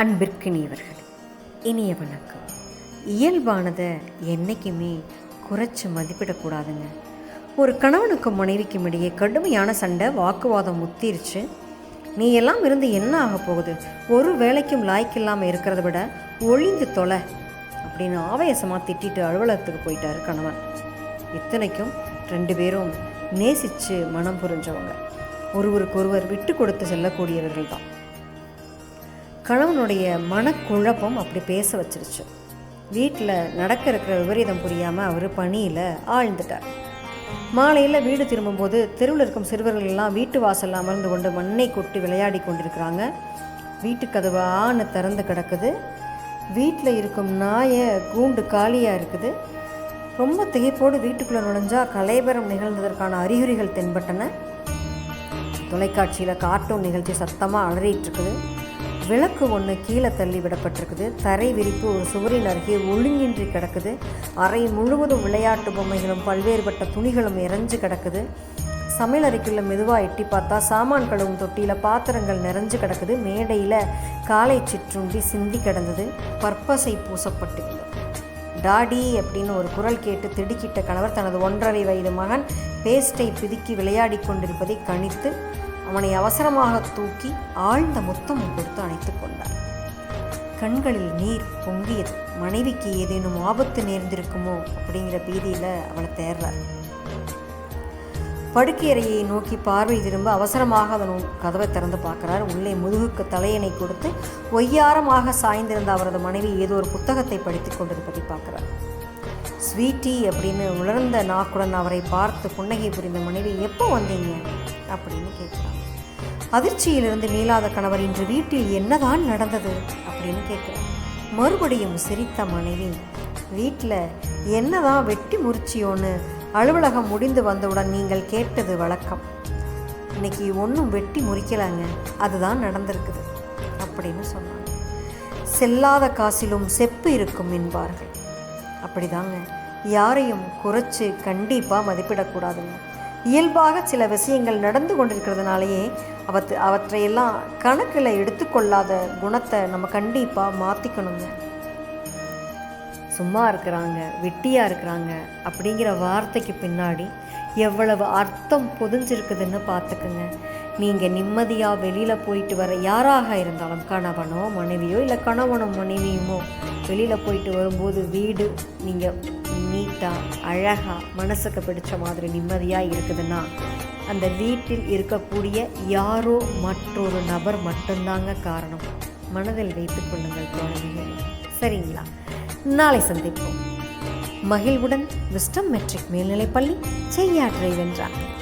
அன்பிற்கினியவர்கள் இனிய வணக்கம். இயல்பானதை என்றைக்குமே குறைச்சி மதிப்பிடக்கூடாதுங்க. ஒரு கணவனுக்கும் மனைவிக்கும் இடையே கடுமையான சண்டை வாக்குவாதம் முத்திருச்சு. நீ எல்லாம் இருந்து என்ன ஆக போகுது? ஒரு வேலைக்கும் லாய்க்கு இல்லாமல் இருக்கிறத விட ஒளிந்து தொலை அப்படின்னு ஆவேசமாக திட்டிட்டு அலுவலகத்துக்கு போயிட்டாரு கணவன். இத்தனைக்கும் ரெண்டு பேரும் நேசித்து மனம் புரிஞ்சவங்க. ஒருவருக்கொருவர் விட்டு கொடுத்து செல்லக்கூடியவர்கள் தான் கணவனுடைய மனக்குழப்பம் அப்படி பேச வச்சிருச்சு. வீட்டில் நடக்க இருக்கிற விபரீதம் புரியாமல் அவர் பணியில் ஆழ்ந்துட்டார். மாலையில் வீடு திரும்பும்போது தெருவில் இருக்கும் சிறுவர்கள் எல்லாம் வீட்டு வாசலில் அமர்ந்து கொண்டு மண்ணை கொட்டி விளையாடி கொண்டிருக்கிறாங்க. வீட்டு கதவு ஆணு திறந்து கிடக்குது. வீட்டில் இருக்கும் நாயை கூண்டு காலியாக இருக்குது. ரொம்ப திகைப்போடு வீட்டுக்குள்ளே நுழைஞ்சால் கலைபரம் நிகழ்ந்ததற்கான அறிகுறிகள் தென்பட்டன. தொலைக்காட்சியில் கார்ட்டூன் நிகழ்ச்சி சத்தமாக அலறிட்டு இருக்குது. விளக்கு ஒன்று கீழே தள்ளி விடப்பட்டிருக்குது. தரை விரிப்பு ஒரு சுவரின் அருகே ஒழுங்கின்றி கிடக்குது. அறை முழுவதும் விளையாட்டு பொம்மைகளும் பல்வேறுபட்ட துணிகளும் இறஞ்சு கிடக்குது. சமையலறைக்குள்ளே மெதுவாக எட்டி பார்த்தா சாமான் கழுவும் தொட்டியில் பாத்திரங்கள் நிறைஞ்சு கிடக்குது. மேடையில் காலை சிற்றுண்டி சிந்தி கிடந்தது. பற்பசை பூசப்பட்டு டாடி அப்படின்னு ஒரு குரல் கேட்டு திடுக்கிட்ட கணவர் தனது ஒன்றரை வயது மகன் பேஸ்டை பிதுக்கி விளையாடி கொண்டிருப்பதை கணித்து அவனை அவசரமாக தூக்கி ஆழ்ந்த முத்தம் கொடுத்து அணைத்துக் கொண்டார் கண்களில் நீர் பொங்கியது. மனைவிக்கு ஏதேனும் ஆபத்து நேர்ந்திருக்குமோ அப்படிங்கிற பீதியில் அவளை தேர்றார். படுக்கையறையை நோக்கி பார்வை திரும்ப அவசரமாக அதன் கதவை திறந்து பார்க்கிறார். உள்ளே முதுகுக்கு தலையணை கொடுத்து ஒய்யாரமாக சாய்ந்திருந்த அவரது மனைவி ஏதோ ஒரு புத்தகத்தை படித்துக் கொண்டிருப்பதை பார்க்கிறார். ஸ்வீட்டி அப்படின்னு உலர்ந்த நாக்குடன் அவரை பார்த்து புன்னகை புரிந்த மனைவி எப்போ வந்தீங்க? அப்படின்னு கேட்குறாங்க அதிர்ச்சியிலிருந்து மீளாத கணவர் இன்று வீட்டில் என்னதான் நடந்தது? அப்படின்னு கேட்குறாங்க மறுபடியும் சிரித்த மனைவி வீட்டில் என்னதான் வெட்டி முறிச்சியோன்னு அலுவலகம் முடிந்து வந்தவுடன் நீங்கள் கேட்டது வழக்கம். இன்னைக்கு ஒன்றும் வெட்டி முறிக்கலாங்க. அதுதான் நடந்திருக்குது. அப்படின்னு சொன்னாங்க. செல்லாத காசிலும் செப்பு இருக்கும் என்பார்கள். அப்படிதாங்க யாரையும் குறைச்சி கண்டிப்பாக மதிப்பிடக்கூடாதுங்க. இயல்பாக சில விஷயங்கள் நடந்து கொண்டிருக்கிறதுனாலேயே அவற்று அவற்றையெல்லாம் கணக்கில் எடுத்துக்கொள்ளாத குணத்தை நம்ம கண்டிப்பாக மாற்றிக்கணுங்க சும்மா இருக்கிறாங்க வெட்டியாக இருக்கிறாங்க அப்படிங்கிற வார்த்தைக்கு பின்னாடி எவ்வளவு அர்த்தம் பொதிஞ்சிருக்குதுன்னு பார்த்துக்குங்க. நீங்கள் நிம்மதியாக வெளியில் போயிட்டு வர யாராக இருந்தாலும் கணவனோ மனைவியோ இல்லை கணவனோ மனைவியுமோ வெளியில் போயிட்டு வரும்போது வீடு நீங்கள் நீட்டாக அழகாக மனசுக்கு பிடிச்ச மாதிரி நிம்மதியாக இருக்குதுன்னா அந்த வீட்டில் இருக்கக்கூடிய யாரோ மற்றொரு நபர் மட்டும்தாங்க காரணம். மனதில் வைத்துக் கொள்ளுங்கள் குழந்தைகள். சரிங்களா? நாளை சந்திப்போம். மகிழ்வுடன் விஸ்டம் மெட்ரிக் மேல்நிலைப்பள்ளி செய்யாற்றை வென்றார்.